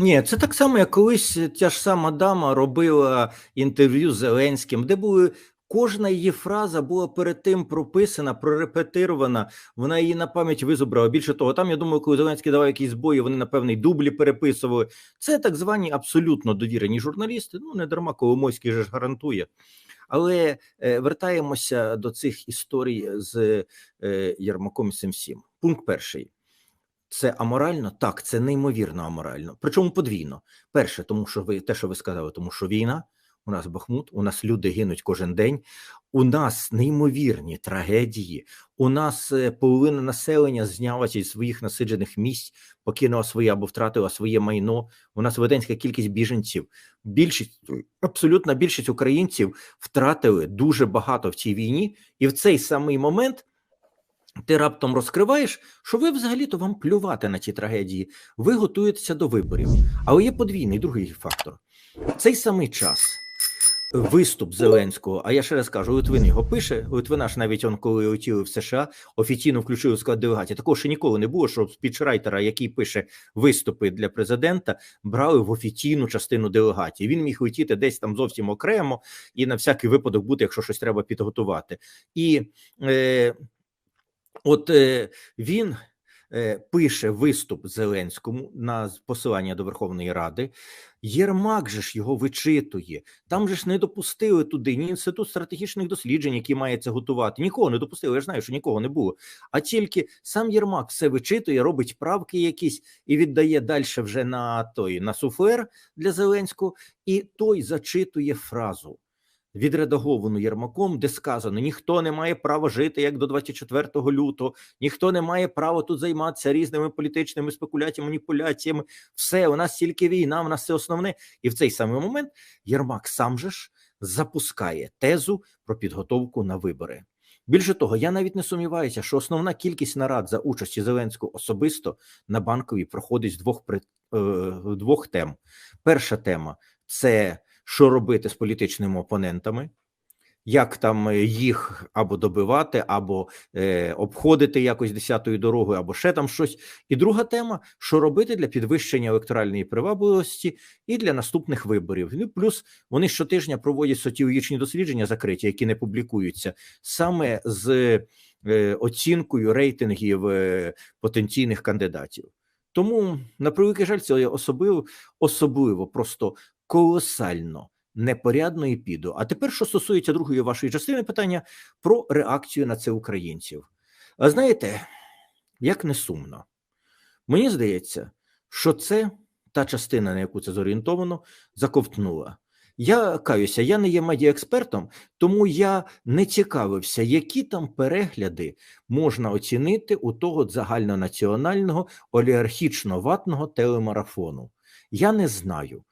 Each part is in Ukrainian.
Ні, це так само, як колись ця ж сама дама робила інтерв'ю з Зеленським, де були кожна її фраза була перед тим прописана, прорепетирована. Вона її на пам'ять визобрала. Більше того, там я думаю, коли Зеленський давав якісь бої, вони напевне й дублі переписували. Це так звані абсолютно довірені журналісти. Ну не дарма Коломойський же ж гарантує. Але е, вертаємося до цих історій з е, цим всім. Пункт перший. Це аморально? Так, це неймовірно аморально. Причому подвійно. Перше, тому що ви те, що ви сказали, тому що війна, у нас Бахмут, у нас люди гинуть кожен день, у нас неймовірні трагедії, у нас е, половина населення знялася із своїх насиджених місць, покинула своє або втратила своє майно. У нас велетенська кількість біженців. Більшість абсолютна більшість українців втратили дуже багато в цій війні, і в цей самий момент ти раптом розкриваєш, що ви взагалі-то вам плювати на ті трагедії, ви готуєтеся до виборів. Але є подвійний другий фактор: цей самий час. Виступ Зеленського, а я ще раз кажу, Литвин його пише. Литвина ж навіть он, коли летіли в США, офіційно включили склад делегації. Такого ще ніколи не було, щоб спічрайтера, який пише виступи для президента, брали в офіційну частину делегації. Він міг летіти десь там зовсім окремо і на всякий випадок бути, якщо щось треба підготувати. І е, От е, він е, пише виступ Зеленському на посилання до Верховної Ради. Єрмак же ж його вичитує. Там же ж не допустили туди ні інститут стратегічних досліджень, який має це готувати. Нікого не допустили. Я ж знаю, що нікого не було. А тільки сам Єрмак все вичитує, робить правки якісь і віддає далі вже на той на суфлер для Зеленського, і той зачитує фразу відредаговану Єрмаком, де сказано: ніхто не має права жити як до 24 лютого, ніхто не має права тут займатися різними політичними спекуляціями, маніпуляціями. Все у нас тільки війна, у нас це основне. І в цей самий момент Єрмак сам же ж запускає тезу про підготовку на вибори. Більше того, я навіть не сумніваюся, що основна кількість нарад за участі Зеленського особисто на банковій проходить з двох е, двох тем. Перша тема це що робити з політичними опонентами, як там е, їх або добивати, або е, обходити якось десятою дорогою, або ще там щось. І друга тема: що робити для підвищення електоральної привабливості і для наступних виборів. Ну плюс вони щотижня проводять соціологічні дослідження закриті, які не публікуються саме з е, оцінкою рейтингів е, потенційних кандидатів. Тому на превеликий жаль, це особливо особливо просто колосально непорядно і піду. А тепер, що стосується другої вашої частини питання про реакцію на це українців. А знаєте, як не сумно, мені здається, що це та частина, на яку це зорієнтовано, заковтнула. Я каюся, я не є медіаекспертом, тому я не цікавився, які там перегляди можна оцінити у того загальнонаціонального олігархічно ватного телемарафону. Я не знаю.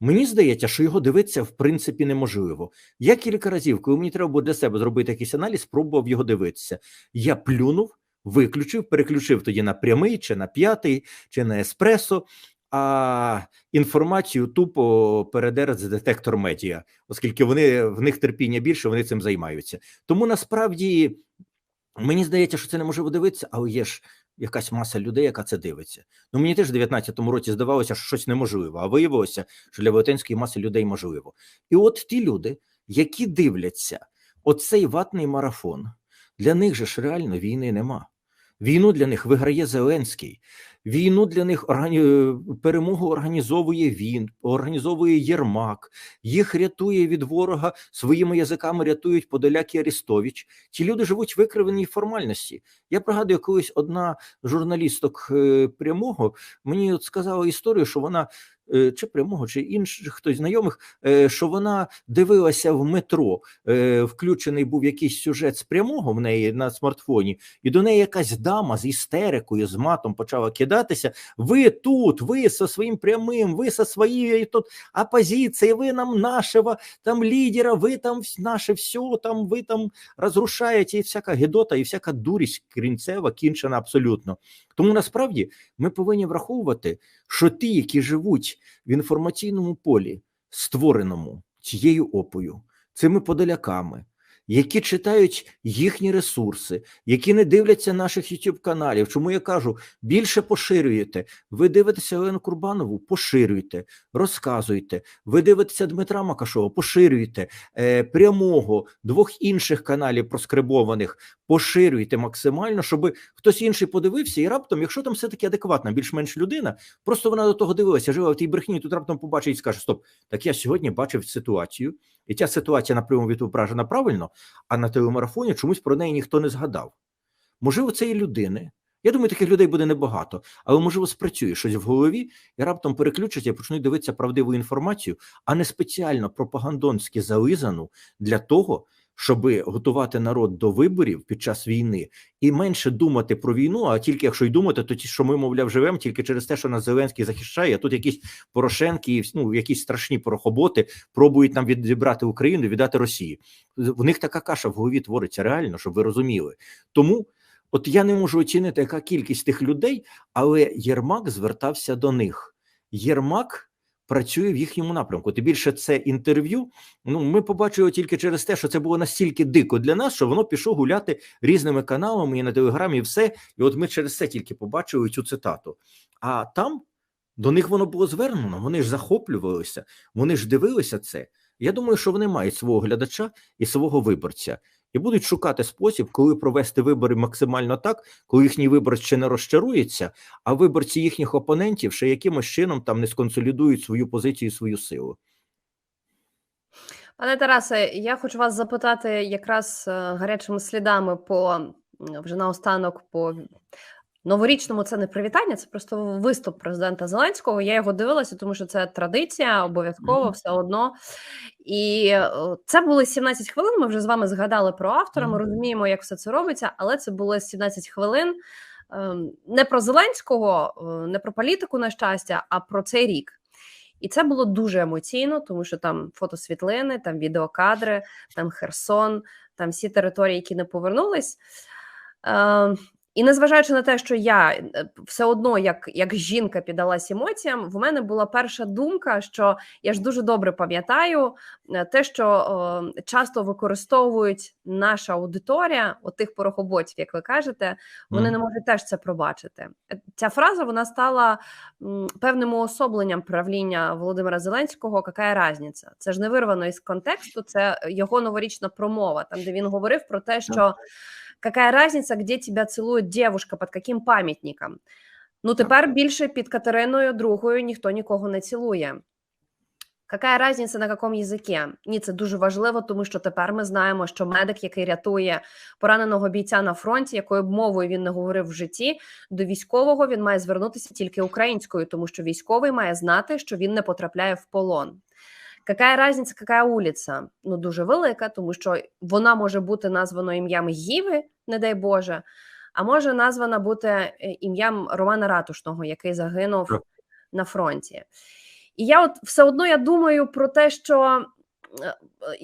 Мені здається, що його дивитися в принципі неможливо. Я кілька разів, коли мені треба було для себе зробити якийсь аналіз, спробував його дивитися. Я плюнув, виключив, переключив тоді на прямий, чи на п'ятий, чи на еспресо. А інформацію тупо передер з детектор медіа, оскільки вони в них терпіння більше, вони цим займаються. Тому насправді мені здається, що це неможливо дивитися, але є ж якась маса людей, яка це дивиться. Ну мені теж в 19-му році здавалося, що щось неможливо, а виявилося, що для велетенської маси людей можливо. І от ті люди, які дивляться оцей ватний марафон, для них же ж реально війни нема. Війну для них виграє Зеленський. Війну для них органі... перемогу організовує він, організовує Єрмак, їх рятує від ворога своїми язиками рятують Подоляк і Арістович. Ті люди живуть викривленій формальності. Я пригадую, колись одна журналісток е, прямого мені от сказала історію, що вона Е, чи прямого, чи інших хтось знайомих, е, що вона дивилася в метро, е, включений був якийсь сюжет з прямого в неї на смартфоні, і до неї якась дама з істерикою, з матом почала кидатися. Ви тут, ви со своїм прямим, ви со своєю тут опозицією, ви нам нашого там лідера, ви там наше все, там ви там розрушаєте і всяка гедота, і всяка дурість крінцева, кінчена абсолютно. Тому насправді ми повинні враховувати, що ті, які живуть в інформаційному полі, створеному цією опою, цими подоляками, які читають їхні ресурси, які не дивляться наших youtube каналів. Чому я кажу більше поширюєте? Ви дивитеся Олену Курбанову, поширюйте, розказуйте. Ви дивитеся Дмитра Макашова, поширюйте е, прямого двох інших каналів проскрибованих, поширюйте максимально, щоб хтось інший подивився, і раптом, якщо там все таки адекватна, більш-менш людина, просто вона до того дивилася, жила в тій брехні, тут раптом побачить і скаже: Стоп, так я сьогодні бачив ситуацію, і ця ситуація напряму відображена правильно, а на телемарафоні чомусь про неї ніхто не згадав. Можливо, це і людини. Я думаю, таких людей буде небагато, але можливо спрацює щось в голові і раптом переключаться і почнуть дивитися правдиву інформацію, а не спеціально пропагандонськи зализану для того, щоб готувати народ до виборів під час війни і менше думати про війну, а тільки якщо й думати, то ті, що ми, мовляв, живемо тільки через те, що нас Зеленський захищає, а тут якісь Порошенки, ну якісь страшні порохоботи пробують нам відібрати Україну, віддати Росії. В них така каша в голові твориться реально, щоб ви розуміли. Тому. От я не можу оцінити, яка кількість тих людей, але Єрмак звертався до них. Єрмак працює в їхньому напрямку. Тим більше це інтерв'ю. Ну ми побачили тільки через те, що це було настільки дико для нас, що воно пішло гуляти різними каналами і на телеграмі, і все. І от ми через це тільки побачили цю цитату. А там до них воно було звернено. Вони ж захоплювалися, вони ж дивилися це. Я думаю, що вони мають свого глядача і свого виборця і будуть шукати спосіб, коли провести вибори максимально так, коли їхній виборець не розчарується, а виборці їхніх опонентів ще якимось чином там не сконсолідують свою позицію, свою силу. Пане Тарасе, я хочу вас запитати якраз е, гарячими слідами по вже наостанок по Новорічному це не привітання, це просто виступ президента Зеленського. Я його дивилася, тому що це традиція, обов'язково mm -hmm. все одно. І е, це були 17 хвилин. Ми вже з вами згадали про автора. Ми mm -hmm. розуміємо, як все це робиться, але це було 17 хвилин ем, не про Зеленського, е, не про політику на щастя, а про цей рік. І це було дуже емоційно, тому що там фотосвітлини, там відеокадри, там Херсон, там всі території, які не повернулись. І незважаючи на те, що я е, все одно, як як жінка піддалась емоціям, в мене була перша думка, що я ж дуже добре пам'ятаю е, те, що о, часто використовують наша аудиторія, отих порохоботів, як ви кажете, вони mm. не можуть теж це пробачити. Е, ця фраза вона стала м, певним уособленням правління Володимира Зеленського. Яка різниця? Це ж не вирвано із контексту, це його новорічна промова, там де він говорив про те, що. Какая разница, где тебя целует девушка, під яким пам'ятником? Ну, тепер більше під Катериною другою ніхто нікого не цілує. Какая разниця на якому язикі? Ні, це дуже важливо, тому що тепер ми знаємо, що медик, який рятує пораненого бійця на фронті, якою б мовою він не говорив в житті, до військового він має звернутися тільки українською, тому що військовий має знати, що він не потрапляє в полон. Какая разниця, какая вулиця? Ну дуже велика, тому що вона може бути названа ім'ям Гіви, не дай Боже, а може названа бути е, ім'ям Романа Ратушного, який загинув на фронті. І я от все одно я думаю про те, що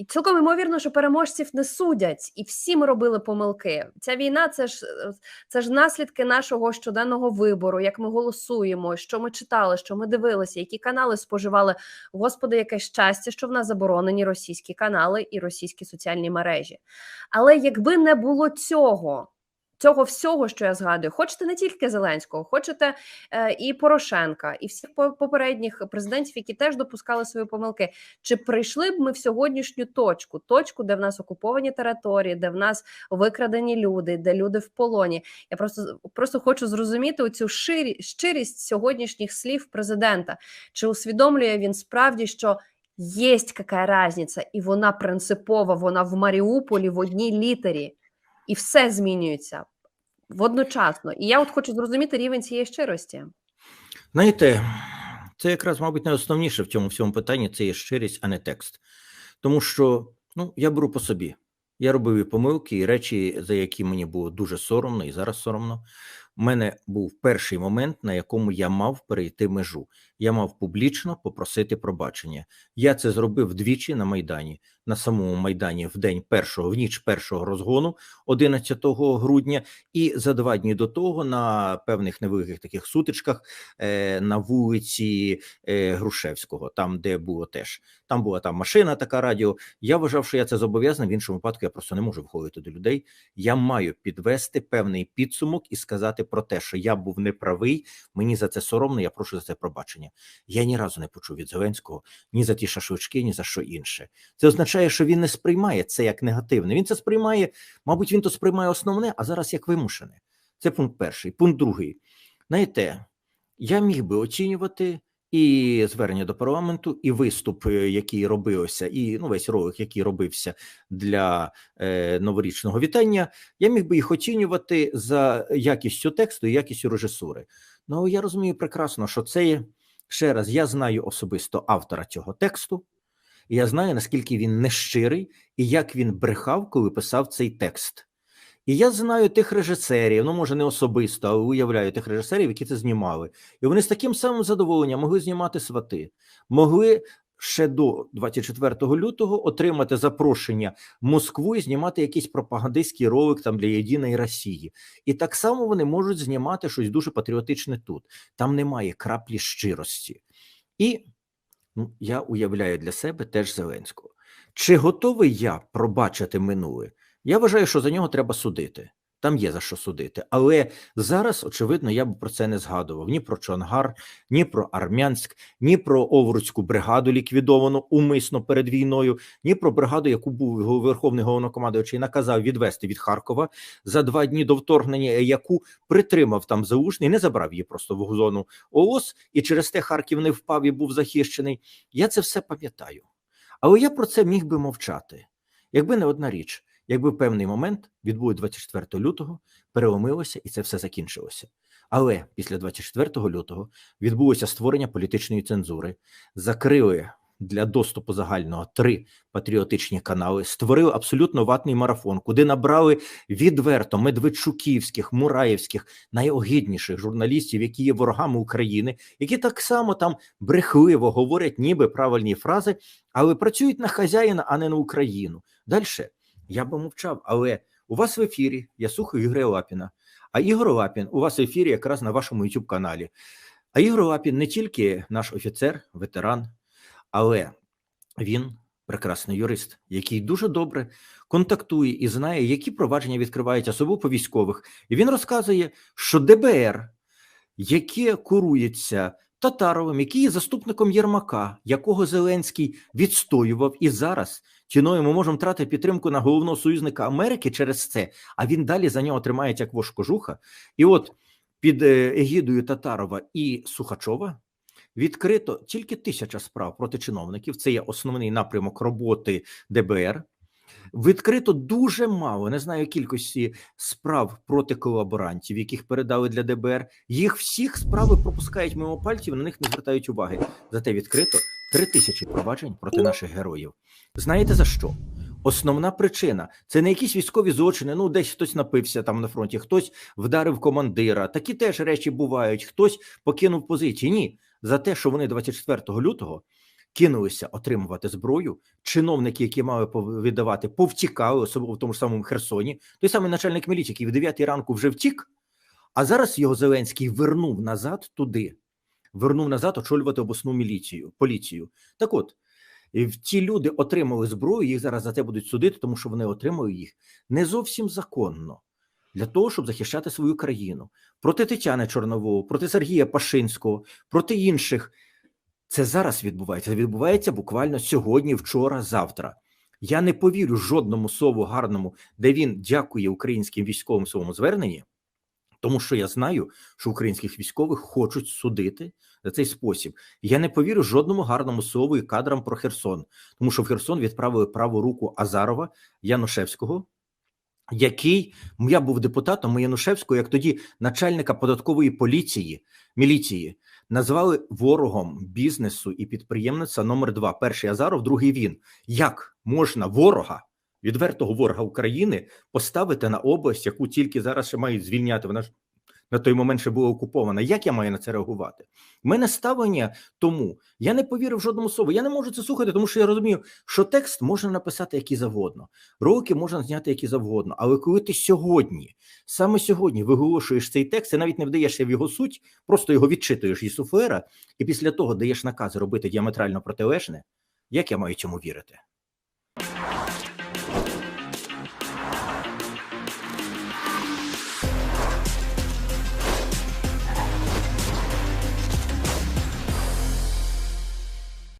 цілком ймовірно, що переможців не судять, і всі ми робили помилки. Ця війна це ж е, це ж наслідки нашого щоденного вибору, як ми голосуємо, що ми читали, що ми дивилися, які канали споживали. Господи, яке щастя, що в нас заборонені російські канали і російські соціальні мережі. Але якби не було цього, цього всього, що я згадую, хочете не тільки Зеленського, хочете е, і Порошенка, і всіх попередніх президентів, які теж допускали свої помилки. Чи прийшли б ми в сьогоднішню точку? Точку, де в нас окуповані території, де в нас викрадені люди, де люди в полоні? Я просто просто хочу зрозуміти оцю ширі, щирість сьогоднішніх слів президента. Чи усвідомлює він справді, що є яка різниця, і вона принципова, вона в Маріуполі в одній літері. І все змінюється водночасно. І я от хочу зрозуміти рівень цієї щирості. Знаєте, це якраз, мабуть, найосновніше в цьому всьому питанні це є щирість, а не текст. Тому що ну, я беру по собі. Я робив і помилки, і речі, за які мені було дуже соромно, і зараз соромно. У мене був перший момент, на якому я мав перейти межу. Я мав публічно попросити пробачення. Я це зробив двічі на Майдані. на самому майдані в день першого, в ніч першого розгону, 11 грудня, і за два дні до того на певних невеликих таких сутичках е, на вулиці е, Грушевського, там де було теж там була там машина, така радіо. Я вважав, що я це зобов'язаний. В іншому випадку я просто не можу виходити до людей. Я маю підвести певний підсумок і сказати про те, що я був неправий. Мені за це соромно. Я прошу за це пробачення. Я ні разу не почув від Зеленського ні за ті шашлички, ні за що інше. Це означає, що він не сприймає це як негативне. Він це сприймає, мабуть, він то сприймає основне, а зараз як вимушене. Це пункт перший. Пункт другий. Знаєте, я міг би оцінювати і звернення до парламенту, і виступ, який робився, і ну весь ролик, який робився для е, новорічного вітання, я міг би їх оцінювати за якістю тексту і якістю режисури. Ну я розумію прекрасно, що це є ще раз. Я знаю особисто автора цього тексту, я знаю наскільки він нещирий і як він брехав, коли писав цей текст. І я знаю тих режисерів, ну може не особисто, але уявляю тих режисерів, які це знімали. І вони з таким самим задоволенням могли знімати свати, могли ще до 24 лютого отримати запрошення в Москву і знімати якийсь пропагандистський ролик там для Єдиної Росії. І так само вони можуть знімати щось дуже патріотичне тут. Там немає краплі щирості. І ну, я уявляю для себе теж Зеленського. Чи готовий я пробачити минуле? Я вважаю, що за нього треба судити. Там є за що судити. Але зараз, очевидно, я б про це не згадував ні про Чонгар, ні про Армянськ, ні про Овруцьку бригаду, ліквідовану умисно перед війною, ні про бригаду, яку був Верховний головнокомандуючий наказав відвести від Харкова за два дні до вторгнення, яку притримав там заушний, не забрав її просто в зону ООС, і через те Харків не впав і був захищений. Я це все пам'ятаю. Але я про це міг би мовчати, якби не одна річ якби в певний момент відбули 24 лютого, переломилося і це все закінчилося. Але після 24 лютого відбулося створення політичної цензури, закрили для доступу загального три патріотичні канали, створили абсолютно ватний марафон, куди набрали відверто медведчуківських, мураєвських, найогідніших журналістів, які є ворогами України, які так само там брехливо говорять, ніби правильні фрази, але працюють на хазяїна, а не на Україну. Далі я би мовчав, але у вас в ефірі я слухаю Ігоря Лапіна, а Ігор Лапін у вас в ефірі якраз на вашому youtube каналі. А Ігор Лапін не тільки наш офіцер, ветеран, але він прекрасний юрист, який дуже добре контактує і знає, які провадження відкривають особливо по військових. І він розказує, що ДБР, яке курується Татаровим, який є заступником Єрмака, якого Зеленський відстоював і зараз ціною ми можемо втратити підтримку на головного союзника Америки через це, а він далі за нього тримається як вож кожуха. І от під е, егідою Татарова і Сухачова відкрито тільки тисяча справ проти чиновників. Це є основний напрямок роботи ДБР. Відкрито дуже мало, не знаю кількості справ проти колаборантів, яких передали для ДБР. Їх всіх справи пропускають мимо пальців, на них не звертають уваги. Зате відкрито три тисячі проваджень проти наших героїв. Знаєте за що? Основна причина це не якісь військові злочини. Ну, десь хтось напився там на фронті, хтось вдарив командира. Такі теж речі бувають. Хтось покинув позиції. Ні, за те, що вони 24 лютого кинулися отримувати зброю. Чиновники, які мали віддавати, повтікали, особливо в тому ж самому Херсоні. Той самий начальник міліції, який в 9 ранку вже втік, а зараз його Зеленський вернув назад туди, вернув назад очолювати обласну міліцію, поліцію. Так от. Ті люди отримали зброю, їх зараз за це будуть судити, тому що вони отримали їх не зовсім законно для того, щоб захищати свою країну проти Тетяни Чорнового, проти Сергія Пашинського, проти інших. Це зараз відбувається. Це відбувається буквально сьогодні, вчора, завтра. Я не повірю жодному слову гарному, де він дякує українським військовим своєму зверненні, тому що я знаю, що українських військових хочуть судити за цей спосіб. Я не повірю жодному гарному слову і кадрам про Херсон, тому що в Херсон відправили праву руку Азарова Янушевського, який я був депутатом Янушевського, як тоді начальника податкової поліції міліції. Назвали ворогом бізнесу і підприємниця номер два. Перший Азаров, другий він. Як можна ворога, відвертого ворога України поставити на область, яку тільки зараз ще мають звільняти? Вона ж на той момент ще була окупована. Як я маю на це реагувати? У мене ставлення тому я не повірив жодному слову. Я не можу це слухати, тому що я розумію, що текст можна написати який завгодно, ролики можна зняти які завгодно. Але коли ти сьогодні, саме сьогодні, виголошуєш цей текст, і навіть не вдаєшся в його суть, просто його відчитуєш із суфлера, і після того даєш наказ робити діаметрально протилежне. Як я маю цьому вірити?